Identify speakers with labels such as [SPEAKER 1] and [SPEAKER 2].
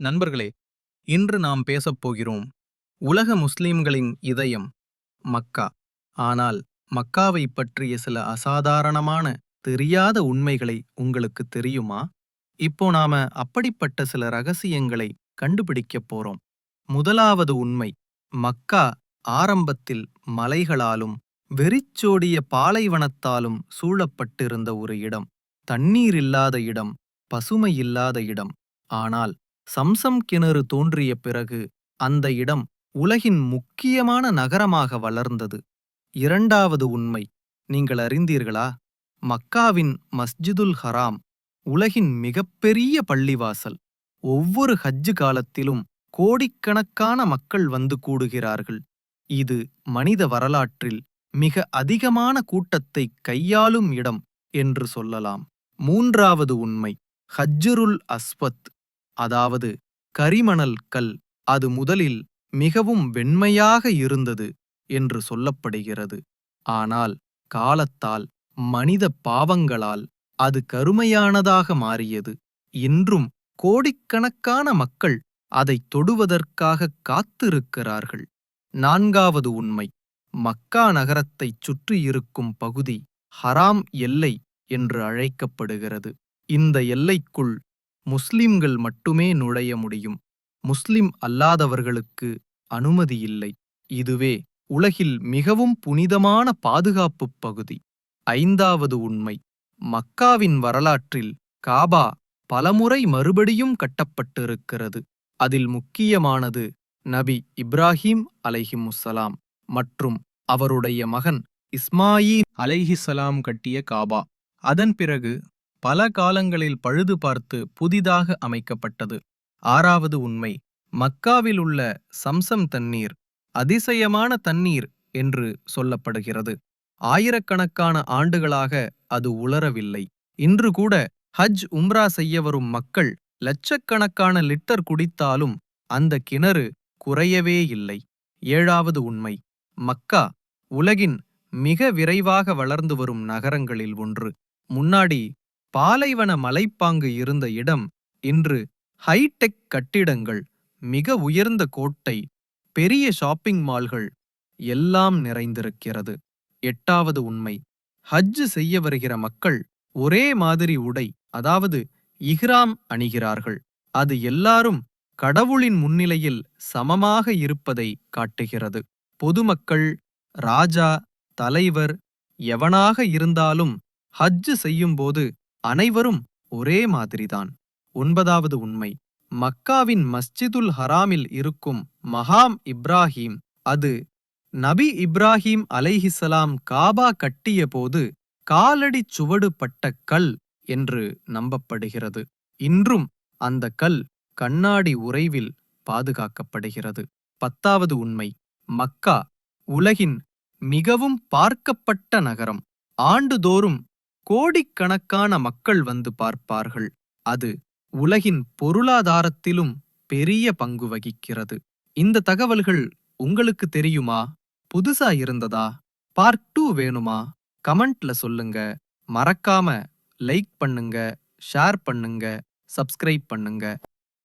[SPEAKER 1] நண்பர்களே இன்று நாம் பேசப் போகிறோம் உலக முஸ்லிம்களின் இதயம் மக்கா. ஆனால் மக்காவை பற்றிய சில அசாதாரணமான தெரியாத உண்மைகளை உங்களுக்கு தெரியுமா? இப்போ நாம அப்படிப்பட்ட சில ரகசியங்களை கண்டுபிடிக்கப் போறோம். முதலாவது உண்மை மக்கா ஆரம்பத்தில் மலைகளாலும் வெறிச்சோடிய பாலைவனத்தாலும் சூழப்பட்டிருந்த ஒரு இடம். தண்ணீர் இல்லாத இடம் பசுமை இல்லாத இடம். ஆனால் சம்சம் கிணறு தோன்றிய பிறகு அந்த இடம் உலகின் முக்கியமான நகரமாக வளர்ந்தது. இரண்டாவது உண்மை நீங்கள் அறிந்தீர்களா? மக்காவின் மஸ்ஜிதுல் ஹராம் உலகின் மிகப்பெரிய பள்ளிவாசல். ஒவ்வொரு ஹஜ்ஜு காலத்திலும் கோடிக்கணக்கான மக்கள் வந்து கூடுகிறார்கள். இது மனித வரலாற்றில் மிக அதிகமான கூட்டத்தை கையாளும் இடம் என்று சொல்லலாம். மூன்றாவது உண்மை ஹஜ்ஜுருல் அஸ்வத் அதாவது கரிமணல் கல் அது முதலில் மிகவும் வெண்மையாக இருந்தது என்று சொல்லப்படுகிறது. ஆனால் காலத்தால் மனித பாவங்களால் அது கருமையானதாக மாறியது. இன்றும் கோடிக்கணக்கான மக்கள் அதைத் தொடுவதற்காக காத்திருக்கிறார்கள். நான்காவது உண்மை. மக்கா நகரத்தைச் சுற்றியிருக்கும் பகுதி ஹராம் எல்லை என்று அழைக்கப்படுகிறது. இந்த எல்லைக்குள் முஸ்லிம்கள் மட்டுமே நுழைய முடியும். முஸ்லிம் அல்லாதவர்களுக்கு அனுமதி இல்லை. இதுவே உலகில் மிகவும் புனிதமான பாதுகாப்புப் பகுதி. ஐந்தாவது உண்மை. மக்காவின் வரலாற்றில் காபா பலமுறை மறுபடியும் கட்டப்பட்டிருக்கிறது. அதில் முக்கியமானது நபி இப்ராஹிம் அலைஹிமுசலாம் மற்றும் அவருடைய மகன் இஸ்மாயி அலைஹிசலாம் கட்டிய காபா. அதன் பிறகு பல காலங்களில் பழுது பார்த்து புதிதாக அமைக்கப்பட்டது. ஆறாவது உண்மை மக்காவில் உள்ள சம்சம் தண்ணீர் அதிசயமான தண்ணீர் என்று சொல்லப்படுகிறது. ஆயிரக்கணக்கான ஆண்டுகளாக அது உலரவில்லை. இன்று கூட ஹஜ் உம்ரா செய்ய வரும் மக்கள் லட்சக்கணக்கான லிட்டர் குடித்தாலும் அந்த கிணறு குறையவே இல்லை. ஏழாவது உண்மை மக்கா உலகின் மிக விரைவாக வளர்ந்து வரும் நகரங்களில் ஒன்று. முன்னாடி பாலைவன மலைப்பாங்கு இருந்த இடம் இன்று ஹைடெக் கட்டிடங்கள் மிக உயர்ந்த கோட்டை பெரிய ஷாப்பிங் மால்கள் எல்லாம் நிறைந்திருக்கிறது. எட்டாவது உண்மை ஹஜ் செய்ய வருகிற மக்கள் ஒரே மாதிரி உடை அதாவது இஹ்ராம் அணிகிறார்கள். அது எல்லாரும் கடவுளின் முன்னிலையில் சமமாக இருப்பதை காட்டுகிறது. பொதுமக்கள் ராஜா தலைவர் எவனாக இருந்தாலும் ஹஜ்ஜு செய்யும்போது அனைவரும் ஒரே மாதிரிதான். ஒன்பதாவது உண்மை. மக்காவின் மஸ்ஜிதுல் ஹராமில் இருக்கும் மகாம் இப்ராஹீம் அது நபி இப்ராஹீம் அலைஹிசலாம் காபா கட்டிய போது காலடிச் சுவடு பட்ட கல் என்று நம்பப்படுகிறது. இன்றும் அந்த கல் கண்ணாடி உறைவில் பாதுகாக்கப்படுகிறது. பத்தாவது உண்மை. மக்கா உலகின் மிகவும் பார்க்கப்பட்ட நகரம். ஆண்டுதோறும் கோடிக்கணக்கான மக்கள் வந்து பார்ப்பார்கள். அது உலகின் பொருளாதாரத்திலும் பெரிய பங்கு வகிக்கிறது. இந்த தகவல்கள் உங்களுக்கு தெரியுமா? புதுசா இருந்ததா? பார்ட் டூ வேணுமா? கமெண்ட்ல சொல்லுங்க. மறக்காம லைக் பண்ணுங்க ஷேர் பண்ணுங்க சப்ஸ்கிரைப் பண்ணுங்க.